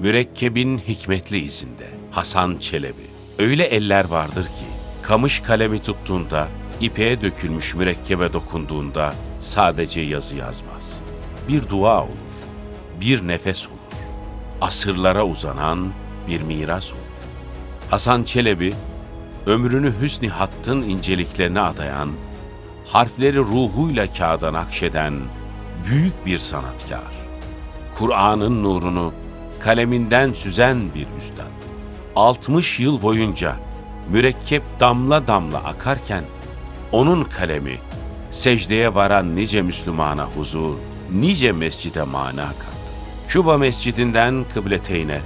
Mürekkebin hikmetli izinde Hasan Çelebi. Öyle eller vardır ki kamış kalemi tuttuğunda, ipeğe dökülmüş mürekkebe dokunduğunda sadece yazı yazmaz. Bir dua olur, bir nefes olur. Asırlara uzanan bir miras olur. Hasan Çelebi, ömrünü hüsn-i hattın inceliklerine adayan, harfleri ruhuyla kağıda nakşeden büyük bir sanatkar. Kur'an'ın nurunu kaleminden süzen bir üstad. 60 yıl boyunca mürekkep damla damla akarken onun kalemi secdeye varan nice Müslümana huzur, nice mescide mana kattı. Küba mescidinden kıbleteyne,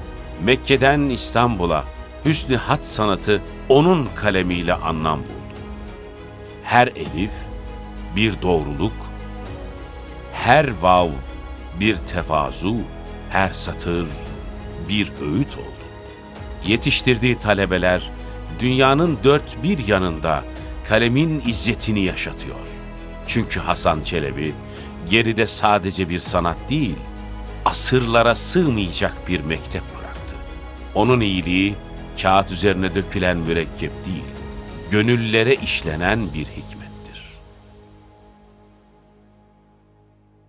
Mekke'den İstanbul'a hüsnü hat sanatı onun kalemiyle anlam buldu. Her elif bir doğruluk, her vav bir tevazu, her satır bir öğüt oldu. Yetiştirdiği talebeler dünyanın dört bir yanında kalemin izzetini yaşatıyor. Çünkü Hasan Çelebi geride sadece bir sanat değil, asırlara sığmayacak bir mektep bıraktı. Onun iyiliği kağıt üzerine dökülen mürekkep değil, gönüllere işlenen bir hikmet.